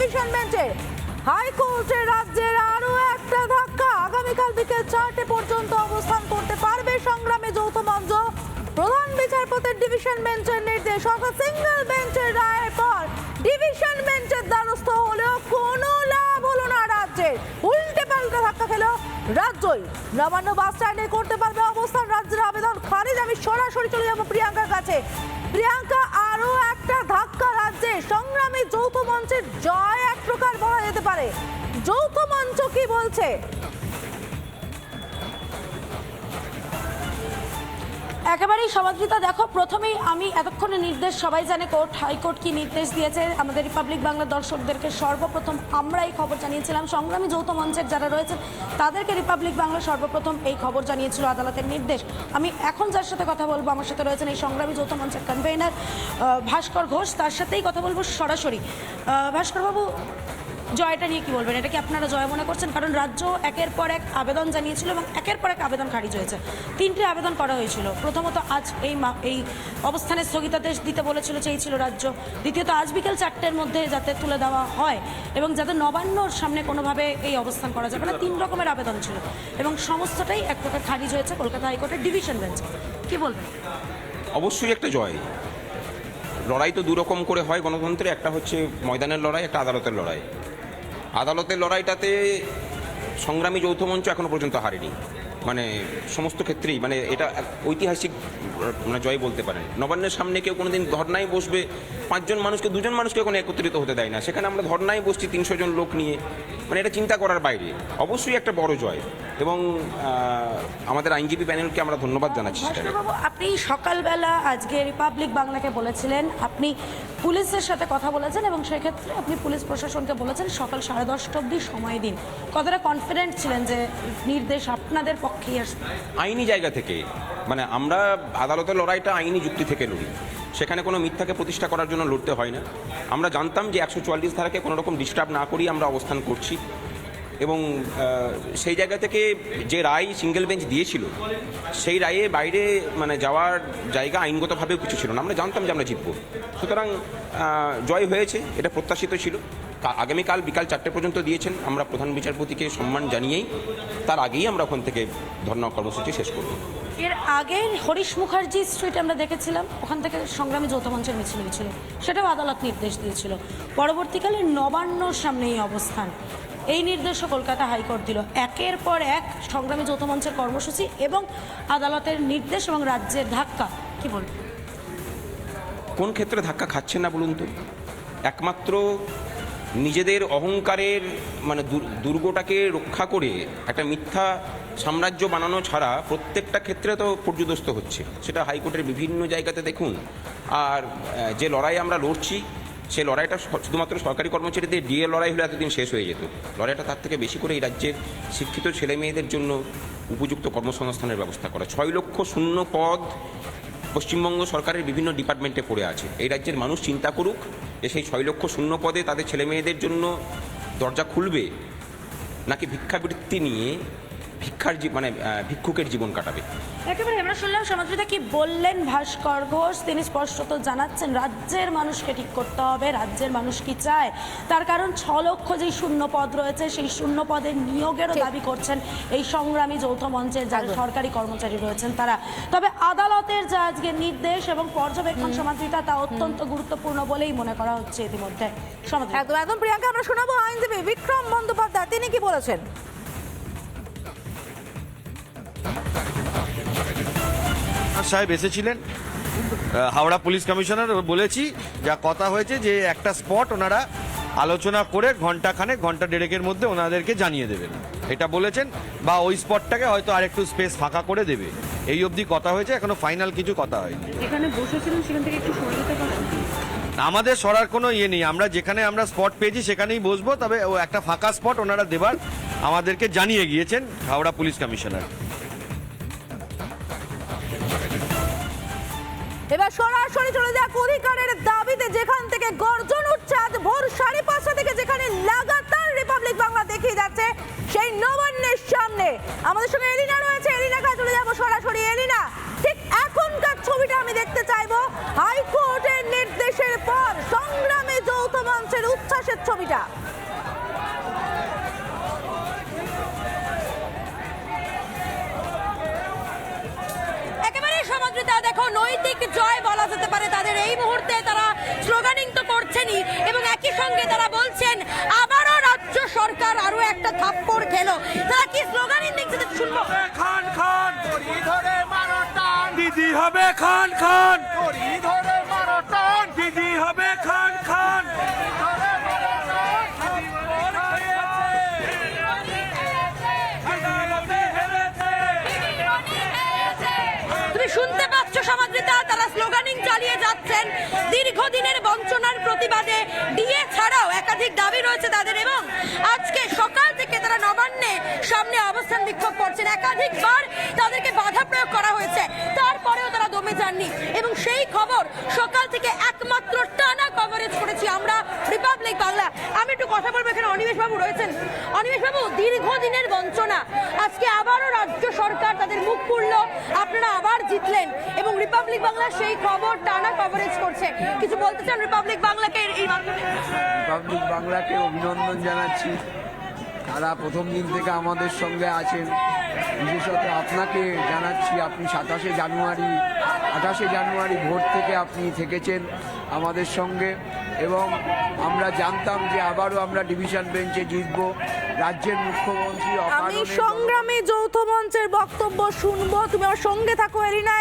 Division বেঞ্চে হাইকোর্টে রাজ্যের আরও একটা ধাক্কা। আগামীকাল বিকেল চারটে পর্যন্ত অবস্থান করতে পারবে সংগ্রামে যৌথ মঞ্চ। প্রধান বিচারপতির ডিভিশন বেঞ্চের নির্দেশ অর্থাৎ সিঙ্গেল বেঞ্চের রায়ের পর ডিভিশন বেঞ্চের দ্বারস্থ হলেও কোনো লাভ হলো না রাজ্যের। খেলো রাজ্যই। নবান্ন বাস স্ট্যান্ডে করতে পারবে অবস্থান। রাজ্যের আবেদন খারিজ। আমি সরাসরি চলে যাব প্রিয়াঙ্কার কাছে। প্রিয়াঙ্কা, আরও একটা ধাক্কা রাজ্যে। সংগ্রামে যৌথ মঞ্চের জয় এক প্রকার বলা যেতে পারে। যৌথ মঞ্চ কি বলছে? একেবারেই সমাদৃতা। দেখো, প্রথমেই আমি এতক্ষণে নির্দেশ, সবাই জানে কোর্ট, হাইকোর্ট কি নির্দেশ দিয়েছে। আমাদের রিপাবলিক বাংলা দর্শকদেরকে সর্বপ্রথম আমরা এই খবর জানিয়েছিলাম। সংগ্রামী যৌথ মঞ্চের যারা রয়েছেন, তাদেরকে রিপাবলিক বাংলা সর্বপ্রথম এই খবর জানিয়েছিল আদালতের নির্দেশ। আমি এখন যার সাথে কথা বলব, আমার সাথে রয়েছেন এই সংগ্রামী যৌথ মঞ্চের কনভেনার ভাস্কর ঘোষ। তার সাথেই কথা বলব সরাসরি। ভাস্করবাবু জয়টা নিয়ে কি বলবেন? এটা কি আপনারা জয় মনে করছেন? কারণ রাজ্য একের পর এক আবেদন জানিয়েছিল এবং একের পর এক আবেদন খারিজ হয়েছে। তিনটে আবেদন করা হয়েছিল। প্রথমত আজ এই এই অবস্থানে স্থগিতাদেশ দিতে বলেছিল, চেয়েছিল রাজ্য। দ্বিতীয়ত আজ বিকেল চারটের মধ্যে যাতে তুলে দেওয়া হয় এবং যাতে নবান্নর সামনে কোনোভাবে এই অবস্থান করা যাবে না তিন রকমের আবেদন ছিল এবং সমস্তটাই এক প্রকার খারিজ হয়েছে কলকাতা হাইকোর্টের ডিভিশন বেঞ্চ। কি বলবেন? অবশ্যই একটা জয়। লড়াই তো দুরকম করে হয় গণতন্ত্রে। একটা হচ্ছে ময়দানের লড়াই, একটা আদালতের লড়াই। আদালতের লড়াইটাতে সংগ্রামী যৌথ মঞ্চ এখনও পর্যন্ত হারেনি। মানে সমস্ত ক্ষেত্রেই মানে এটা ঐতিহাসিক মানে জয় বলতে পারেন। নবান্নের সামনে কেউ কোনোদিন ধর্নায় বসবে, পাঁচজন মানুষকে, দুজন মানুষকে কোনো একত্রিত হতে দেয় না। সেখানে আমরা ধর্নায় বসছি তিনশো জন লোক নিয়ে মানে এটা চিন্তা করার বাইরে। অবশ্যই একটা বড় জয়। এবং আমাদের আইনজীবী প্যানেলকে আমরা ধন্যবাদ জানাচ্ছি আপনি সকালবেলা আজকে রিপাবলিক বাংলাকে বলেছিলেন। আপনি পুলিশের সাথে কথা বলেছেন এবং সেক্ষেত্রে আপনি পুলিশ প্রশাসনকে বলেছেন সকাল সাড়ে দশটা অবধি সময় দিন। কতটা কনফিডেন্ট ছিলেন যে নির্দেশ আপনাদের পক্ষেই আসবে। আইনি জায়গা থেকে মানে আমরা আদালতের লড়াইটা আইনি যুক্তি থেকে লড়ি। সেখানে কোনো মিথ্যাকে প্রতিষ্ঠা করার জন্য লড়তে হয় না। আমরা জানতাম যে একশো চুয়াল্লিশ ধারাকে কোনো রকম ডিস্টার্ব না করেই আমরা অবস্থান করছি। এবং সেই জায়গা থেকে যে রায় সিঙ্গেল বেঞ্চ দিয়েছিল, সেই রায়ে বাইরে মানে যাওয়ার জায়গা আইনগতভাবেও কিছু ছিল না। আমরা জানতাম যে আমরা জিতব। সুতরাং জয় হয়েছে, এটা প্রত্যাশিত ছিল। আগামীকাল বিকাল চারটে পর্যন্ত দিয়েছেন। আমরা প্রধান বিচারপতিকে সম্মান জানিয়েই তার আগেই আমরা ওখান থেকে ধর্ণা কর্মসূচি শেষ করব। এর আগে হরিশ মুখার্জি স্ট্রিট আমরা দেখেছিলাম। ওখান থেকে সংগ্রামী যৌথ মঞ্চের মিছিল হয়েছিল। সেটাও আদালত নির্দেশ দিয়েছিল। পরবর্তীকালে নবান্নর সামনে এই অবস্থান। এই নির্দেশও কলকাতা হাইকোর্ট দিল। একের পর এক সংগ্রামী যৌথ মঞ্চের কর্মসূচি এবং আদালতের নির্দেশ এবং রাজ্যের ধাক্কা। কি বলবেন কোন ক্ষেত্রে ধাক্কা খাচ্ছেন না বলুন তো? একমাত্র নিজেদের অহংকারের মানে দুর্গটাকে রক্ষা করে একটা মিথ্যা সাম্রাজ্য বানানো ছাড়া প্রত্যেকটা ক্ষেত্রে তো পর্যদস্ত হচ্ছে। সেটা হাইকোর্টের বিভিন্ন জায়গাতে দেখুন। আর যে লড়াই আমরা লড়ছি সেই লড়াইটা শুধুমাত্র সরকারি কর্মচারীদের ডিএ লড়াই হলে এতদিন শেষ হয়ে যেত। লড়াইটা তার থেকে বেশি করে এই রাজ্যের শিক্ষিত ছেলে মেয়েদের জন্য উপযুক্ত কর্মসংস্থানের ব্যবস্থা করা। ছয় লক্ষ শূন্য পদ পশ্চিমবঙ্গ সরকারের বিভিন্ন ডিপার্টমেন্টে পড়ে আছে। এই রাজ্যের মানুষ চিন্তা করুক যে সেই ছয় লক্ষ শূন্য পদে তাদের ছেলে মেয়েদের জন্য দরজা খুলবে, নাকি ভিক্ষাবৃত্তি নিয়ে ভিক্ষার মানে ভিক্ষুকের জীবন কাটাবে। একেবারে আমরা শুনলাম সমাজবিদা কি বললেন ভাস্কর ঘোষ। তিনি স্পষ্টত জানাচ্ছেন রাজ্যের মানুষকে ঠিক করতে হবে রাজ্যের মানুষ কি চায়? তার কারণ ছ লক্ষ যে শূন্য পদ রয়েছে সেই শূন্য পদের নিয়োগেরও দাবি করছেন এই সংগ্রামী যৌথ মঞ্চের যারা সরকারি কর্মচারী রয়েছেন তারা। তবে আদালতের যা আজকে নির্দেশ এবং পর্যবেক্ষণ সমাজবিতা তা অত্যন্ত গুরুত্বপূর্ণ বলেই মনে করা হচ্ছে ইতিমধ্যে। একদম একদম প্রিয়াঙ্কা আমরা শোনাবো আইনজীবী বিক্রম বন্দ্যোপাধ্যায়। তিনি কি বলেছেন? সাহেব এসেছিলেন। হাওড়া পুলিশ কমিশনার বলেছি যা কথা হয়েছে যে একটা স্পট ওনারা আলোচনা করে ঘণ্টা খানে ঘণ্টা দেড়েকের মধ্যে ওনাদেরকে জানিয়ে দেবেন। এটা বলেছেন বা ওই স্পটটাকে হয়তো আরেকটু স্পেস ফাঁকা করে দেবে। এই অবধি কথা হয়েছে এখনও ফাইনাল কিছু কথা হয়নি। এখানে বসেছিলেন সেখান থেকে একটু সরে যেতে পারেন? আমাদের সরার কোনো ইয়ে নেই আমরা যেখানে আমরা স্পট পেয়েছি সেখানেই বসবো তবে ও একটা ফাঁকা স্পট ওনারা দেবার আমাদেরকে জানিয়ে গিয়েছেন হাওড়া পুলিশ কমিশনার। এবার সরাসরি চলে যাক অধিকারের দাবিতে, যেখান থেকে গর্জন উঠছে আজ ভোর সাড়ে পাঁচটা থেকে, যেখানে লাগাতার রিপাবলিক বাংলা দেখিয়ে যাচ্ছে সেই নবান্নের সামনে। আমাদের সঙ্গে এলিনা রয়েছে। এলিনা কাজ চলে যাব সরাসরি। এলিনা সমাদৃতা দেখো নৈতিক জয় বলা যেতে পারে। তাদের এই মুহূর্তে তারা স্লোগানিং তো করছেনই এবং একই সঙ্গে তারা বলছেন আবারও রাজ্য সরকার আরও একটা থাপ্পড় খেলো। তারা কি স্লোগানিং দেখছে শুনব? খান খান। দিদি হবে খান খান। দীর্ঘদিনের বঞ্চনার প্রতিবাদে ডিএ ছাড়াও একাধিক দাবি রয়েছে তাদের এবং আজকে সামনে অবস্থান বিক্ষোভ করছেন। একাধিকবার তাদেরকে বাধা প্রয়োগ করা হয়েছে। তারপরেও তারা দমে যাননি। এবং সেই খবর সকাল থেকে একমাত্র টানা কভারেজ করেছি আমরা রিপাবলিক বাংলা আমি একটু কথা বলব, এখানে অনিমেষ বাবু রয়েছেন। অনিমেষ বাবু, দীর্ঘদিনের বঞ্চনা। আজকে আবারও রাজ্য সরকার তাদের মুখ খুলল। আপনারা আবার জিতলেন। এবং রিপাবলিক বাংলা সেই খবর টানা কভারেজ করছে। কিছু বলতে চান রিপাবলিক বাংলাকে এই রিপাবলিক বাংলাকে অভিনন্দন জানাচ্ছি। তারা প্রথম দিন থেকে আমাদের সঙ্গে আছেন। বিশেষত আপনাকে জানাচ্ছি, আপনি সাতাশে জানুয়ারি, আঠাশে জানুয়ারি ভোট থেকে আপনি থেকেছেন আমাদের সঙ্গে এবং আমরা জানতাম যে আবারও আমরা ডিভিশন বেঞ্চে জিতব। রাজ্যের মুখ্যমন্ত্রী আমি সংগ্রামী যৌথ মঞ্চের বক্তব্য শুনব, তুমি আমার সঙ্গে থাকো এরিনা